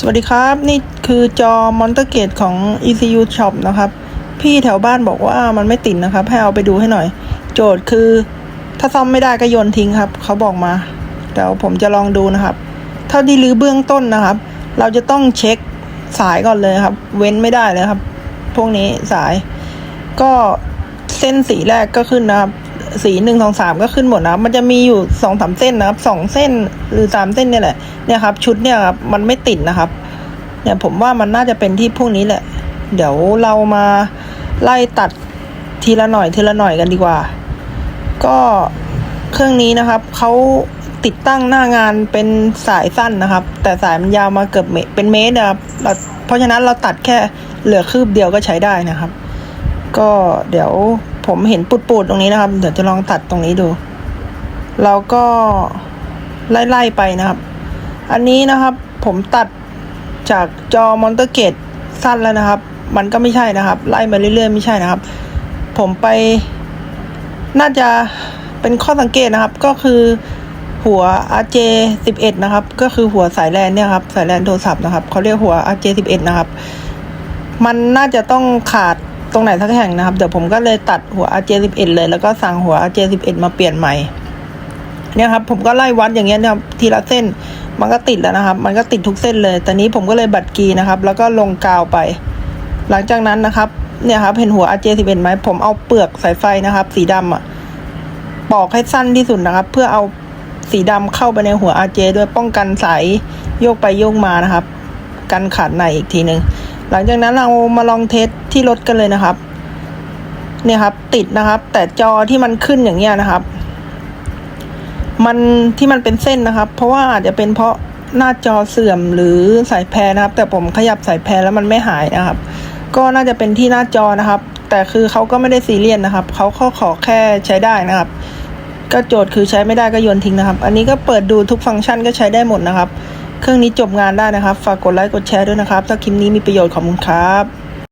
สวัสดีครับ นี่คือจอมอนเตอร์เกตของ ECU Shop นะครับ พี่แถวบ้านบอกว่ามันไม่ติดนะครับ ให้เอาไปดูให้หน่อย โจทย์คือ ถ้าซ่อมไม่ได้ก็โยนทิ้งครับ เขาบอกมาเดี๋ยวผมจะลองดูนะครับ เท่าที่รื้อเบื้องต้นนะครับ เราจะต้องเช็คสายก่อนเลยครับ เว้นไม่ได้เลยครับ พวกนี้สาย ก็เส้นสีแรกก็ขึ้นนะครับ สีหนึ่งสองสามก็ขึ้นหมดนะครับ มันจะมีอยู่สองสามเส้นนะครับสองเส้นหรือสามเส้นเนี่ยแหละเนี่ยครับ ชุดเนี่ยครับมันไม่ติดนะครับ เนี่ยผมว่ามันน่าจะเป็นที่พวกนี้แหละ เดี๋ยวเรามาไล่ตัดทีละหน่อยทีละหน่อยกันดีกว่า ก็เครื่องนี้นะครับเขาติดตั้งหน้างานเป็นสายสั้นนะครับ แต่สายมันยาวมาเกือบเป็นเมตรนะครับเพราะฉะนั้นเราตัดแค่เหลือคืบเดียวก็ใช้ได้นะครับ ก็เดี๋ยว ผมเห็นปูดๆตรงนี้นะครับ เดี๋ยวจะลองตัดตรงนี้ดูเราก็ไล่ๆไปนะครับ อันนี้นะครับผมตัดจากจอมอนเตอร์เกตสั้นแล้วนะครับ มันก็ไม่ใช่นะครับ ไล่มาเรื่อยๆ ไม่ใช่นะครับ ผมไป น่าจะเป็นข้อสังเกตนะครับ ก็คือหัว RJ 11 นะครับ ก็คือหัวสายแลนเนี่ยครับ สายแลนโทรศัพท์นะครับเขาเรียกหัว RJ 11 นะครับ มันน่าจะต้องขาด ตรงไหนสักแห่งนะครับ เดี๋ยวผมก็เลยตัดหัว RJ 11 เลย แล้วก็สั่งหัว RJ 11 มาเปลี่ยนใหม่ เนี่ยครับ ผมก็ไล่วัดอย่างเงี้ยนะครับ ทีละเส้น มันก็ติดแล้วนะครับ มันก็ติดทุกเส้นเลยแต่นี้ผมก็เลยบัดกีนะครับ แล้วก็ลงกาวไป หลังจากนั้นนะครับ เนี่ยครับ เห็นหัว RJ 11 ไหม ผมเอาเปลือกสายไฟนะครับ สีดำอะ ปอกให้สั้นที่สุดนะครับ เพื่อเอาสีดำเข้าไปในหัว RJ ด้วยป้องกันสายโยกไปโยกมานะครับ กันขาดในอีกทีหนึ่ง หลังจากนั้นเรามาลองเทสที่รถกันเลยนะครับ เนี่ยครับ ติดนะครับ แต่จอที่มันขึ้นอย่างเงี้ยนะครับ มันที่มันเป็นเส้นนะครับ เพราะว่าอาจจะเป็นเพราะหน้าจอเสื่อมหรือสายแพรนะครับ แต่ผมขยับสายแพรแล้วมันไม่หายนะครับ ก็น่าจะเป็นที่หน้าจอนะครับ แต่คือเขาก็ไม่ได้ซีเรียสนะครับเขาขอขอแค่ใช้ได้นะครับ ก็โจทย์คือใช้ไม่ได้ก็โยนทิ้งนะครับ อันนี้ก็เปิดดูทุกฟังก์ชันก็ใช้ได้หมดนะครับ เครื่องนี้จบงานได้นะครับ ฝากกดไลค์กดแชร์ด้วยนะครับ ถ้าคลิปนี้มีประโยชน์ขอบคุณครับ